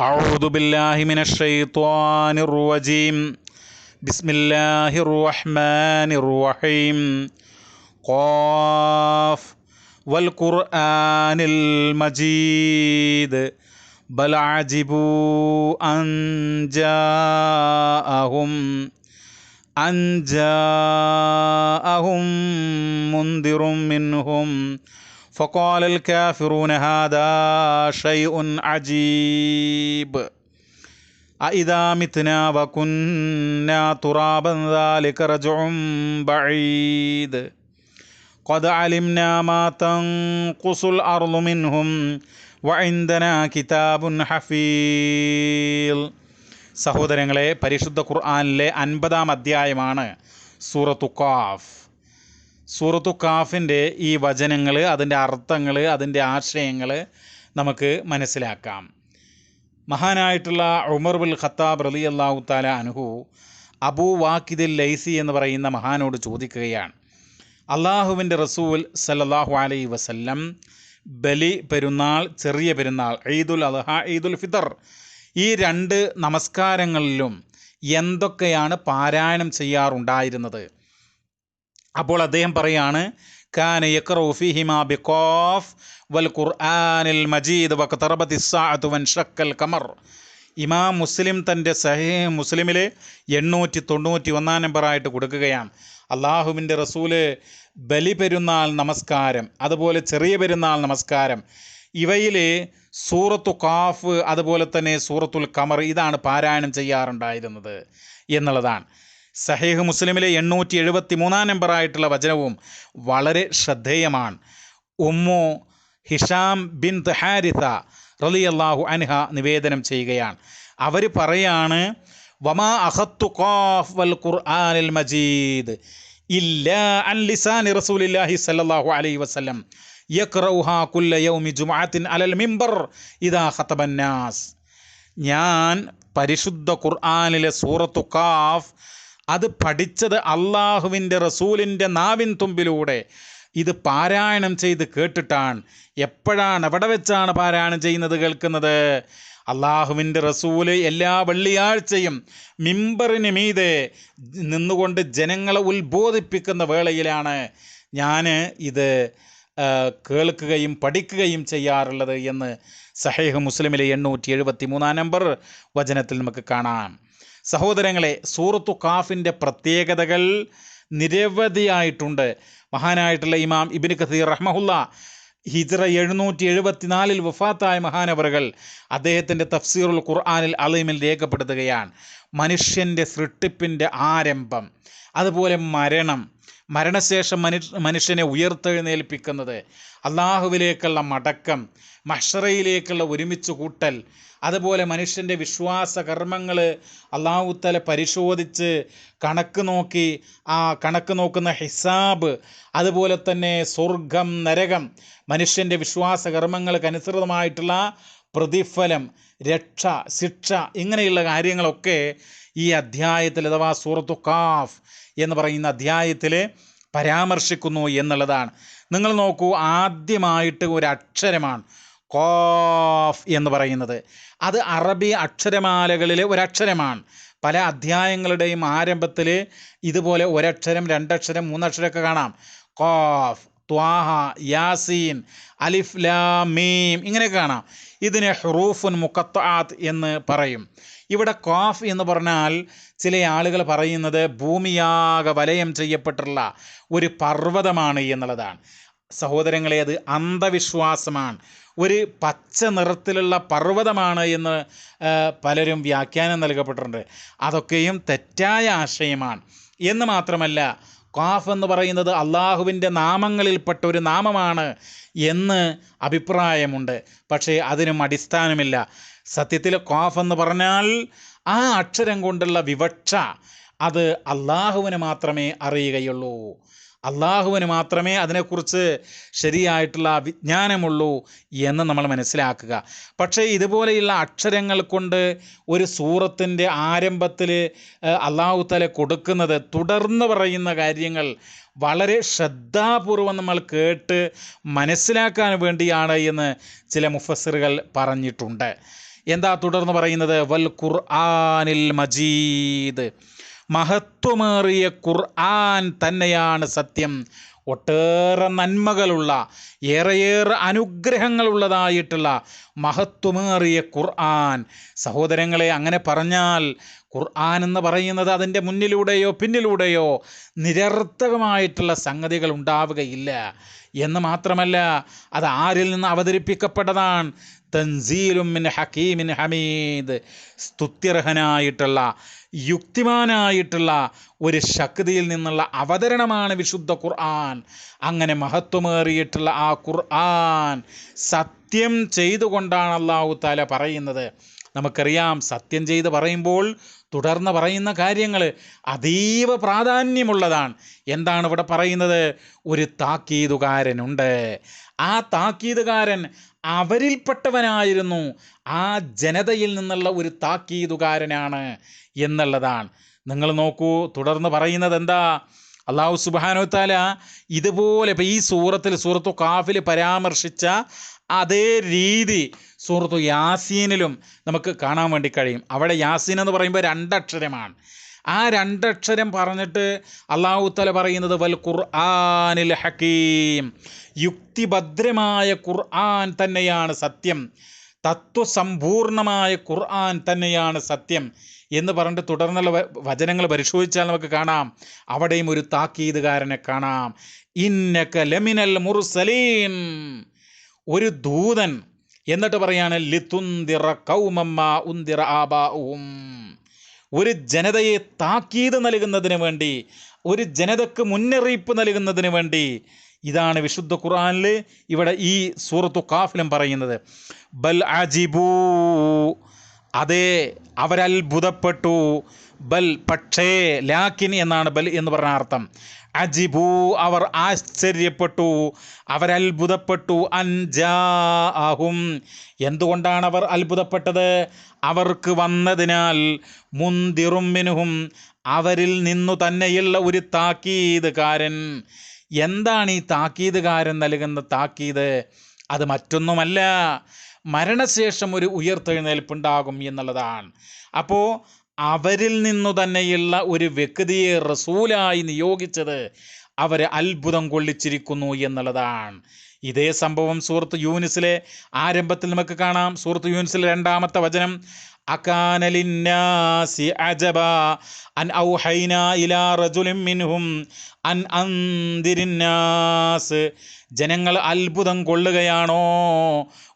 أعوذ بالله من الشيطان الرجيم. بسم الله الرحمن الرحيم. قاف. والقرآن المجيد. بل عجبوا أن جاءهم أن جاءهم منذر منهم. فقال الكافرون هذا شيء عجيب أإذا متنا وكنا ترابا ذلك رجع بعيد قد علمنا ما تنقص الأرض منهم وعندنا كتاب حفيظ സഹോദരങ്ങളെ പരിശുദ്ധ ഖുർആനിലെ അൻപതാം അധ്യായമാണ് സൂറത്തു കാഫ് സൂറത്തു കാഫിന്റെ ഈ വചനങ്ങൾ അതിന്റെ അർത്ഥങ്ങൾ അതിന്റെ ആശയങ്ങൾ നമുക്ക് മനസ്സിലാക്കാം. മഹാനായിട്ടുള്ള ഉമർ ബുൽ ഖത്താബ് റലി അള്ളാഹു താല അനുഹു അബൂ വാക്കിദിൽ ലൈസി എന്ന് പറയുന്ന മഹാനോട് ചോദിക്കുകയാണ്. അള്ളാഹുവിന്റെ റസൂൽ സല്ലല്ലാഹു അലൈ വസല്ലം ബലി പെരുന്നാൾ ചെറിയ പെരുന്നാൾ ഈദുൽ അദ്ഹ ഈദുൽ ഫിത്തർ ഈ രണ്ട് നമസ്കാരങ്ങളിലും എന്തൊക്കെയാണ് പാരായണം ചെയ്യാറുണ്ടായിരുന്നത്? അപ്പോൾ അദ്ദേഹം പറയാണ് കാന വൽ ഖുർആനിൽ മജീദ് കമർ ഇമാം മുസ്ലിം തന്റെ സഹേ മുസ്ലിമിലെ എണ്ണൂറ്റി തൊണ്ണൂറ്റി ഒന്നാം നമ്പറായിട്ട് കൊടുക്കുകയാണ്. അള്ളാഹുവിന്റെ റസൂൽ ബലി പെരുന്നാൾ നമസ്കാരം അതുപോലെ ചെറിയ പെരുന്നാൾ നമസ്കാരം ഇവയിൽ സൂറത്തു കാഫ് അതുപോലെ തന്നെ സൂറത്തുൽ കമർ ഇതാണ് പാരായണം ചെയ്യാറുണ്ടായിരുന്നത് എന്നുള്ളതാണ്. സഹീഹ് മുസ്ലിമിലെ എണ്ണൂറ്റി എഴുപത്തി മൂന്നാം നമ്പറായിട്ടുള്ള വചനവും വളരെ ശ്രദ്ധേയമാണ്. ഉമ്മു ഹിഷാം ബിൻ ദഹാരിത റലി അള്ളാഹു അൻഹ നിവേദനം ചെയ്യുകയാണ്. അവർ പറയാണ് വമാ അഹത്തു വൽ ഖുർആനിൽ മജീദ് അൻ ലിസാനി റസൂലില്ലാഹി സല്ലല്ലാഹു അലൈഹി വസല്ലം കുല്ല യൗമി അലൽ ഇദാ ഖതബന്നാസ് ഞാൻ പരിശുദ്ധ ഖുർആനിലെ സൂറത്തു കാഫ് അത് പഠിച്ചത് അള്ളാഹുവിന്റെ റസൂലിന്റെ നാവിൻ തുമ്പിലൂടെ. ഇത് പാരായണം ചെയ്ത് കേട്ടിട്ടാണ്. എപ്പോഴാണ് എവിടെ വെച്ചാണ് പാരായണം ചെയ്യുന്നത് കേൾക്കുന്നത്? അള്ളാഹുവിന്റെ റസൂൽ എല്ലാ വെള്ളിയാഴ്ചയും മിമ്പറിന് മീതെ നിന്നുകൊണ്ട് ജനങ്ങളെ ഉത്ബോധിപ്പിക്കുന്ന വേളയിലാണ് ഞാൻ ഇത് കേൾക്കുകയും പഠിക്കുകയും ചെയ്യാറുള്ളത് എന്ന് സഹേഹ് മുസ്ലിമിലെ എണ്ണൂറ്റി എഴുപത്തി മൂന്നാം നമ്പർ വചനത്തിൽ നമുക്ക് കാണാം. സഹോദരങ്ങളെ സൂറത്തു കാഫിന്റെ പ്രത്യേകതകൾ നിരവധിയായിട്ടുണ്ട്. മഹാനായിട്ടുള്ള ഇമാം ഇബിന് കസീർ റഹ്മഹുല്ല ഹിജ്റ എഴുന്നൂറ്റി എഴുപത്തിനാലിൽ വഫാത്തായ മഹാനവറുകൾ അദ്ദേഹത്തിന്റെ തഫ്സീറുൽ ഖുർആാനിൽ അലീമിൽ രേഖപ്പെടുത്തുകയാണ്. മനുഷ്യന്റെ സൃഷ്ടിപ്പിന്റെ ആരംഭം അതുപോലെ മരണം മരണശേഷം മനുഷ്യ മനുഷ്യനെ ഉയർത്തെഴുന്നേൽപ്പിക്കുന്നത് അള്ളാഹുവിലേക്കുള്ള മടക്കം മഷറയിലേക്കുള്ള ഒരുമിച്ച് കൂട്ടൽ അതുപോലെ മനുഷ്യന്റെ വിശ്വാസ കർമ്മങ്ങൾ അള്ളാഹുത്തല പരിശോധിച്ച് കണക്ക് നോക്കി ആ കണക്ക് നോക്കുന്ന ഹിസാബ് അതുപോലെ തന്നെ സ്വർഗം നരകം മനുഷ്യന്റെ വിശ്വാസ കർമ്മങ്ങൾക്ക് അനുസൃതമായിട്ടുള്ള പ്രതിഫലം രക്ഷ ശിക്ഷ ഇങ്ങനെയുള്ള കാര്യങ്ങളൊക്കെ ഈ അധ്യായത്തിൽ അഥവാ സൂറത്തു കാഫ് എന്ന് പറയുന്ന അധ്യായത്തിൽ പരാമർശിക്കുന്നു എന്നുള്ളതാണ്. നിങ്ങൾ നോക്കൂ ആദ്യമായിട്ട് ഒരു അക്ഷരമാണ് കോഫ് എന്ന് പറയുന്നത്. അത് അറബി അക്ഷരമാലകളിലെ ഒരക്ഷരമാണ്. പല അധ്യായങ്ങളുടെയും ആരംഭത്തിൽ ഇതുപോലെ ഒരക്ഷരം രണ്ടക്ഷരം മൂന്നക്ഷരമൊക്കെ കാണാം. കോഫ് ത്വാഹ യാസീൻ അലിഫ് ലാ മീം ഇങ്ങനെയൊക്കെ കാണാം. ഇതിനെ ഹുറൂഫുൻ മുക്കത്താത്ത് എന്ന് പറയും. ഇവിടെ കാഫ് എന്ന് പറഞ്ഞാൽ ചില ആളുകൾ പറയുന്നത് ഭൂമിയാകെ വലയം ചെയ്യപ്പെട്ടുള്ള ഒരു പർവതമാണ് എന്നുള്ളതാണ്. സഹോദരങ്ങളെ അത് അന്ധവിശ്വാസമാണ്. ഒരു പച്ച നിറത്തിലുള്ള പർവതമാണ് എന്ന് പലരും വ്യാഖ്യാനം നൽകപ്പെട്ടിട്ടുണ്ട്. അതൊക്കെയും തെറ്റായ ആശയമാണ്. എന്ന് മാത്രമല്ല ഖാഫ് എന്ന് പറയുന്നത് അള്ളാഹുവിന്റെ നാമങ്ങളിൽപ്പെട്ട ഒരു നാമമാണ് എന്ന് അഭിപ്രായമുണ്ട്. പക്ഷേ അതിനും അടിസ്ഥാനമില്ല. സത്യത്തിൽ ഖാഫ് എന്ന് പറഞ്ഞാൽ ആ അക്ഷരം കൊണ്ടുള്ള വിവക്ഷ അത് അള്ളാഹുവിന് മാത്രമേ അറിയുകയുള്ളൂ. അള്ളാഹുവിന് മാത്രമേ അതിനെക്കുറിച്ച് ശരിയായിട്ടുള്ള വിജ്ഞാനമുള്ളൂ എന്ന് നമ്മൾ മനസ്സിലാക്കുക. പക്ഷേ ഇതുപോലെയുള്ള അക്ഷരങ്ങൾ കൊണ്ട് ഒരു സൂറത്തിന്റെ ആരംഭത്തിൽ അള്ളാഹു തല കൊടുക്കുന്നത് തുടർന്ന് പറയുന്ന കാര്യങ്ങൾ വളരെ ശ്രദ്ധാപൂർവം നമ്മൾ കേട്ട് മനസ്സിലാക്കാൻ വേണ്ടിയാണ് എന്ന് ചില മുഫസറുകൾ പറഞ്ഞിട്ടുണ്ട്. എന്താ തുടർന്ന് പറയുന്നത്? വൽ ഖുർആനിൽ മജീദ്. മഹത്വമേറിയ ഖുർആൻ തന്നെയാണ് സത്യം. ഒട്ടേറെ നന്മകളുള്ള ഏറെയേറെ അനുഗ്രഹങ്ങളുള്ളതായിട്ടുള്ള മഹത്വമേറിയ ഖുർആൻ. സഹോദരങ്ങളെ അങ്ങനെ പറഞ്ഞാൽ ഖുർആൻ എന്ന് പറയുന്നത് അതിന്റെ മുന്നിലൂടെയോ പിന്നിലൂടെയോ നിരർത്ഥകമായിട്ടുള്ള സംഗതികൾ ഉണ്ടാവുകയില്ല. എന്ന് മാത്രമല്ല അത് ആരിൽ നിന്ന് അവതരിപ്പിക്കപ്പെട്ടതാണ്? തൻസീലും മിൻ ഹക്കീമിൻ ഹമീദ്. സ്തുത്യർഹനായിട്ടുള്ള യുക്തിമാനായിട്ടുള്ള ഒരു ശക്തിയിൽ നിന്നുള്ള അവതരണമാണ് വിശുദ്ധ ഖുർആൻ. അങ്ങനെ മഹത്വമേറിയിട്ടുള്ള ആ ഖുർആൻ സത്യം ചെയ്തുകൊണ്ടാണ് അള്ളാഹു താല പറയുന്നത്. നമുക്കറിയാം സത്യം ചെയ്ത് പറയുമ്പോൾ തുടർന്ന് പറയുന്ന കാര്യങ്ങൾ അതീവ പ്രാധാന്യമുള്ളതാണ്. എന്താണ് ഇവിടെ പറയുന്നത്? ഒരു താക്കീതുകാരനുണ്ട്. ആ താക്കീതുകാരൻ അവരിൽപ്പെട്ടവനായിരുന്നു. ആ ജനതയിൽ നിന്നുള്ള ഒരു താക്കീതുകാരനാണ് എന്നുള്ളതാണ്. നിങ്ങൾ നോക്കൂ തുടർന്ന് പറയുന്നത് എന്താ? അള്ളാഹു സുബാനോ താല ഇതുപോലെ ഇപ്പം ഈ സൂറത്തിൽ സൂറത്തു കാഫിൽ പരാമർശിച്ച അതേ രീതി സൂറത്തു യാസീനിലും നമുക്ക് കാണാൻ വേണ്ടി കഴിയും. അവിടെ യാസീൻ എന്ന് പറയുമ്പോൾ രണ്ടക്ഷരമാണ്. ആ രണ്ടക്ഷരം പറഞ്ഞിട്ട് അള്ളാഹു തല പറയുന്നത് വൽ ഖുർആാനിൽ ഹക്കീം യുക്തിഭദ്രമായ ഖുർആൻ തന്നെയാണ് സത്യം. തത്വസമ്പൂർണമായ ഖുർആൻ തന്നെയാണ് സത്യം. എന്ന് പറഞ്ഞിട്ട് തുടർന്നുള്ള വചനങ്ങൾ പരിശോധിച്ചാൽ നമുക്ക് കാണാം. അവിടെയും ഒരു താക്കീതുകാരനെ കാണാം. ഇന്നക്ക ലമിനൽ മുർസലീൻ. ഒരു ദൂതൻ എന്നിട്ട് പറയാണ് ലിതുന്തിറ കൗമമ്മ ഉന്തിറ ആബാവും ഒരു ജനതയെ താക്കീത് നൽകുന്നതിന് വേണ്ടി ഒരു ജനതക്ക് മുന്നറിയിപ്പ് നൽകുന്നതിന് വേണ്ടി ഇതാണ് വിശുദ്ധ ഖുർആനിൽ ഇവിടെ ഈ സൂറത്തു കാഫിലും പറയുന്നത്. ബൽ അജിബൂ അതെ അവരത്ഭുതപ്പെട്ടു. ബൽ പക്ഷേ ലാക്കിൻ എന്നാണ് ബൽ എന്ന് പറഞ്ഞ അർത്ഥം. അജിബു അവർ ആശ്ചര്യപ്പെട്ടു. അവരത്ഭുതപ്പെട്ടു. അൻജാഹും എന്തുകൊണ്ടാണ് അവർ അത്ഭുതപ്പെട്ടത്? അവർക്ക് വന്നതിനാൽ മുന്തിറും അവരിൽ നിന്നു തന്നെയുള്ള ഒരു താക്കീതുകാരൻ. എന്താണ് ഈ താക്കീതുകാരൻ നൽകുന്ന താക്കീത്? അത് മറ്റൊന്നുമല്ല മരണശേഷം ഒരു ഉയർത്തെഴുന്നേൽപ്പുണ്ടാകും എന്നുള്ളതാണ്. അപ്പോൾ അവരിൽ നിന്നു തന്നെയുള്ള ഒരു വ്യക്തിയെ റസൂലായി നിയോഗിച്ചത് അവരെ അത്ഭുതം കൊള്ളിച്ചിരിക്കുന്നു എന്നുള്ളതാണ്. ഇതേ സംഭവം സൂറത്ത് യൂനിസിലെ ആരംഭത്തിൽ നമുക്ക് കാണാം. സൂറത്ത് യൂനിസിലെ രണ്ടാമത്തെ വചനം അകാനലിന്നാസി അജബ അൻ ഔഹൈന ഇലാ റജുലിൻ മിൻഹും അൻ അന്തിരിന്നാസ്. ജനങ്ങൾ അത്ഭുതം കൊള്ളുകയാണോ?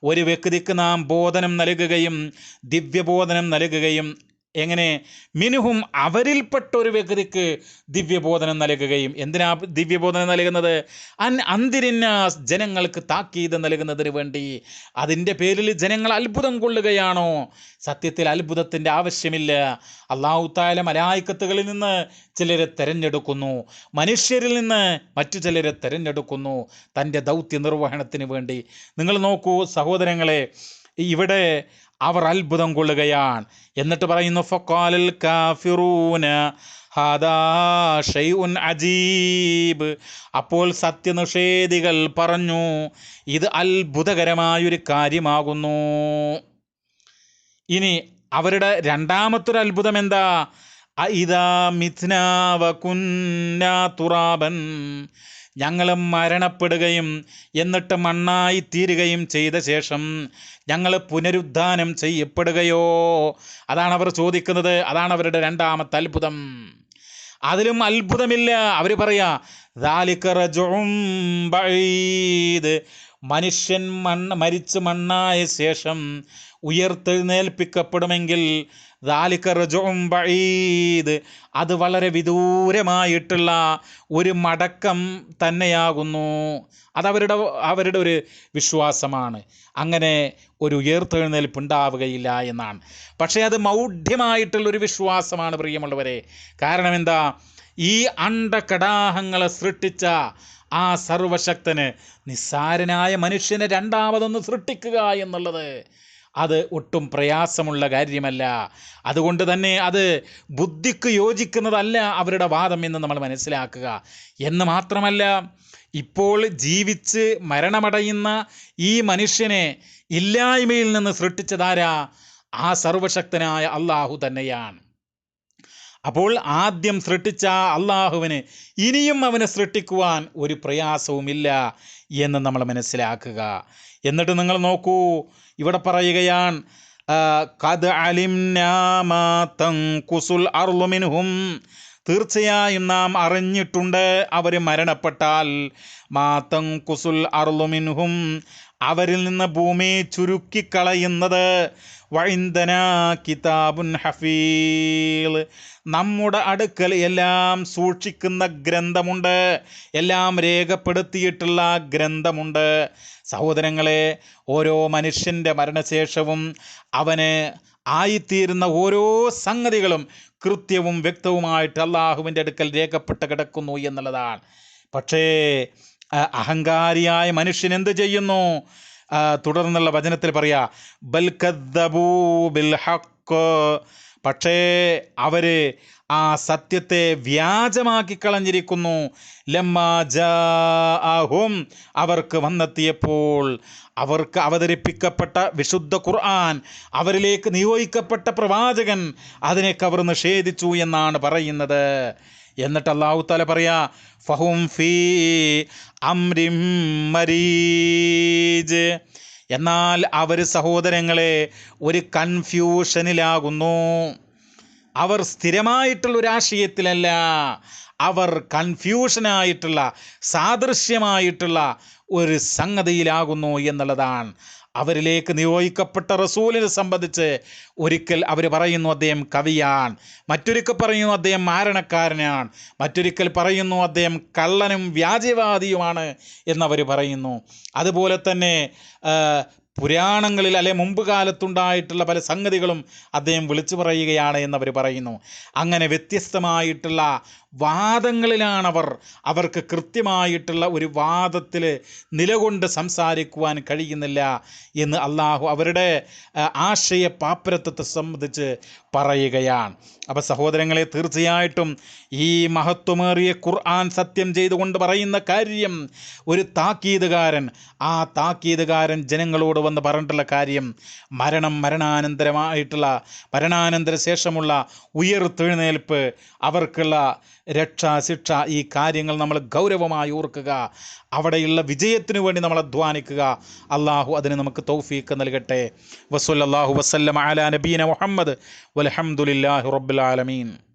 ഒരു വ്യക്തിക്ക് നാം ബോധനം നൽകുകയും ദിവ്യബോധനം നൽകുകയും എങ്ങനെ? മിനുഹും അവരിൽപ്പെട്ട ഒരു വ്യക്തിക്ക് ദിവ്യബോധനം നൽകുകയും എന്തിനാ ദിവ്യബോധനം നൽകുന്നത്? അൻ അന്തിരിന്നാസ് ജനങ്ങൾക്ക് താക്കീത് നൽകുന്നതിന് വേണ്ടി. അതിന്റെ പേരിൽ ജനങ്ങൾ അത്ഭുതം കൊള്ളുകയാണോ? സത്യത്തിൽ അത്ഭുതത്തിന്റെ ആവശ്യമില്ല. അള്ളാഹു താല മലായിക്കത്തുകളിൽ നിന്ന് ചിലരെ തിരഞ്ഞെടുക്കുന്നു. മനുഷ്യരിൽ നിന്ന് മറ്റു ചിലരെ തിരഞ്ഞെടുക്കുന്നു. തന്റെ ദൗത്യ നിർവഹണത്തിന് വേണ്ടി. നിങ്ങൾ നോക്കൂ സഹോദരങ്ങളെ ഇവിടെ അവർ അത്ഭുതം കൊള്ളുകയാണ്. എന്നിട്ട് പറയുന്നു ഫക്കാലൽ കാഫിറൂന ഷൈഉൻ അജീബ്. അപ്പോൾ സത്യനിഷേധികൾ പറഞ്ഞു ഇത് അത്ഭുതകരമായൊരു കാര്യമാകുന്നു. ഇനി അവരുടെ രണ്ടാമത്തൊരു അത്ഭുതം എന്താ? ഇതാ മിഥ്നാവ കുന്നാ തുറാബൻ. ഞങ്ങൾ മരണപ്പെടുകയും എന്നിട്ട് മണ്ണായി തീരുകയും ചെയ്ത ശേഷം ഞങ്ങൾ പുനരുദ്ധാനം ചെയ്യപ്പെടുകയോ? അതാണ് അവർ ചോദിക്കുന്നത്. അതാണ് അവരുടെ രണ്ടാമത്തെ അത്ഭുതം. അതിലും അത്ഭുതമില്ല. അവർ പറയാ മനുഷ്യൻ മണ്ണ് മരിച്ച് മണ്ണായ ശേഷം ഉയർത്തെഴുന്നേൽപ്പിക്കപ്പെടുമെങ്കിൽ ബഈദ്. അത് വളരെ വിദൂരമായിട്ടുള്ള ഒരു മടക്കം തന്നെയാകുന്നു. അതവരുടെ അവരുടെ ഒരു വിശ്വാസമാണ്. അങ്ങനെ ഒരു ഉയർത്തെഴുന്നേൽപ്പ് ഉണ്ടാവുകയില്ല എന്നാണ്. പക്ഷേ അത് മൗഢ്യമായിട്ടുള്ളൊരു വിശ്വാസമാണ് പ്രിയമുള്ളവരെ. കാരണം എന്താ? ഈ അണ്ടകടാഹങ്ങളെ സൃഷ്ടിച്ച ആ സർവശക്തന് നിസ്സാരനായ മനുഷ്യനെ രണ്ടാമതൊന്ന് സൃഷ്ടിക്കുക എന്നുള്ളത് അത് ഒട്ടും പ്രയാസമുള്ള കാര്യമല്ല. അതുകൊണ്ട് തന്നെ അത് ബുദ്ധിക്ക് യോജിക്കുന്നതല്ല അവരുടെ വാദം എന്ന് നമ്മൾ മനസ്സിലാക്കുക. എന്ന് മാത്രമല്ല ഇപ്പോൾ ജീവിച്ച് മരണമടയുന്ന ഈ മനുഷ്യനെ ഇല്ലായ്മയിൽ നിന്ന് സൃഷ്ടിച്ചതാരാ? ആ സർവശക്തനായ അള്ളാഹു തന്നെയാണ്. അപ്പോൾ ആദ്യം സൃഷ്ടിച്ച അള്ളാഹുവിന് ഇനിയും അവനെ സൃഷ്ടിക്കുവാൻ ഒരു പ്രയാസവുമില്ല എന്ന് നമ്മൾ മനസ്സിലാക്കുക എന്നിട്ട് നിങ്ങൾ നോക്കൂ ഇവിടെ പറയുകയാണ് കത് "ഖദ് അലിംനാ മാ തൻകുസുൽ അർളു മിൻഹും." തീർച്ചയായും നാം അറിഞ്ഞിട്ടുണ്ട് അവർ മരണപ്പെട്ടാൽ മാതം കുസുൽ അർളുമിൻഹും അവരിൽ നിന്ന് ഭൂമി ചുരുക്കിക്കളയുന്നത്. വൈന്ദന കിതാബുൻ ഹഫീൽ. നമ്മുടെ അടുക്കൽ എല്ലാം സൂക്ഷിക്കുന്ന ഗ്രന്ഥമുണ്ട്. എല്ലാം രേഖപ്പെടുത്തിയിട്ടുള്ള ഗ്രന്ഥമുണ്ട്. സഹോദരങ്ങളെ ഓരോ മനുഷ്യന്റെ മരണശേഷവും അവന് ആയിത്തീരുന്ന ഓരോ സംഗതികളും കൃത്യവും വ്യക്തവുമായിട്ട് അള്ളാഹുവിന്റെ അടുക്കൽ രേഖപ്പെട്ട് കിടക്കുന്നു എന്നുള്ളതാണ്. പക്ഷേ അഹങ്കാരിയായ മനുഷ്യൻ എന്ത് ചെയ്യുന്നു? തുടർന്നുള്ള വചനത്തിൽ പറയാ ബൽ ബിൽഹക്ക് ബിൽ ഹക്ക് പക്ഷേ അവർ ആ സത്യത്തെ വ്യാജമാക്കി കളഞ്ഞിരിക്കുന്നു. ലമ്മാജും അവർക്ക് വന്നെത്തിയപ്പോൾ അവർക്ക് അവതരിപ്പിക്കപ്പെട്ട വിശുദ്ധ ഖുർആൻ അവരിലേക്ക് നിയോഗിക്കപ്പെട്ട പ്രവാചകൻ അതിനെ കവർ നിഷേധിച്ചു എന്നാണ് പറയുന്നത്. എന്നിട്ട് അള്ളാഹു താല പറയാ ഫഹും ഫീ അംരിം മരീജ്. എന്നാൽ അവർ സഹോദരങ്ങളെ ഒരു കൺഫ്യൂഷനിലാകുന്നു. അവർ സ്ഥിരമായിട്ടുള്ള ഒരു ആശയത്തിലല്ല അവർ കൺഫ്യൂഷനായിട്ടുള്ള സാദൃശ്യമായിട്ടുള്ള ഒരു സംഗതിയിലാകുന്നു എന്നുള്ളതാണ് അവരിലേക്ക് നിയോഗിക്കപ്പെട്ട റസൂലിനെ സംബന്ധിച്ച് ഒരിക്കൽ അവർ പറയുന്നു അദ്ദേഹം കവിയാണ്. മറ്റൊരിക്കൽ പറയുന്നു അദ്ദേഹം മാരണക്കാരനാണ്. മറ്റൊരിക്കൽ പറയുന്നു അദ്ദേഹം കള്ളനും വ്യാജവാദിയുമാണ് എന്നവർ പറയുന്നു. അതുപോലെ തന്നെ പുരാണങ്ങളിൽ അല്ലെ മുമ്പ് കാലത്തുണ്ടായിട്ടുള്ള പല സംഗതികളും അദ്ദേഹം വിളിച്ചു പറയുകയാണ് എന്നവർ പറയുന്നു. അങ്ങനെ വ്യത്യസ്തമായിട്ടുള്ള വാദങ്ങളിലാണവർ അവർക്ക് കൃത്യമായിട്ടുള്ള ഒരു വാദത്തിൽ നിലകൊണ്ട് സംസാരിക്കുവാൻ കഴിയുന്നില്ല എന്ന് അള്ളാഹു അവരുടെ ആശയ പാപ്പരത്വത്തെ സംബന്ധിച്ച് പറയുകയാണ്. അപ്പോൾ സഹോദരങ്ങളെ തീർച്ചയായിട്ടും ഈ മഹത്വമേറിയ ഖുർആൻ സത്യം ചെയ്തുകൊണ്ട് പറയുന്ന കാര്യം ഒരു താക്കീതുകാരൻ ആ താക്കീതുകാരൻ ജനങ്ങളോട് വന്ന് പറഞ്ഞിട്ടുള്ള കാര്യം മരണം മരണാനന്തരമായിട്ടുള്ള മരണാനന്തര ശേഷമുള്ള ഉയർത്തെഴുന്നേൽപ്പ് അവർക്കുള്ള രക്ഷ ശിക്ഷ ഈ കാര്യങ്ങൾ നമ്മൾ ഗൗരവമായി ഓർക്കുക. അവിടെയുള്ള വിജയത്തിന് വേണ്ടി നമ്മൾ അധ്വാനിക്കുക. അള്ളാഹു അതിന് നമുക്ക് തൗഫീക്ക് നൽകട്ടെ. വസുല്ലാഹു വസ്ലം അല നബീന മുഹമ്മദ്. വലഹമുല്ലാഹു റബ്ബുൽ ആലമീൻ.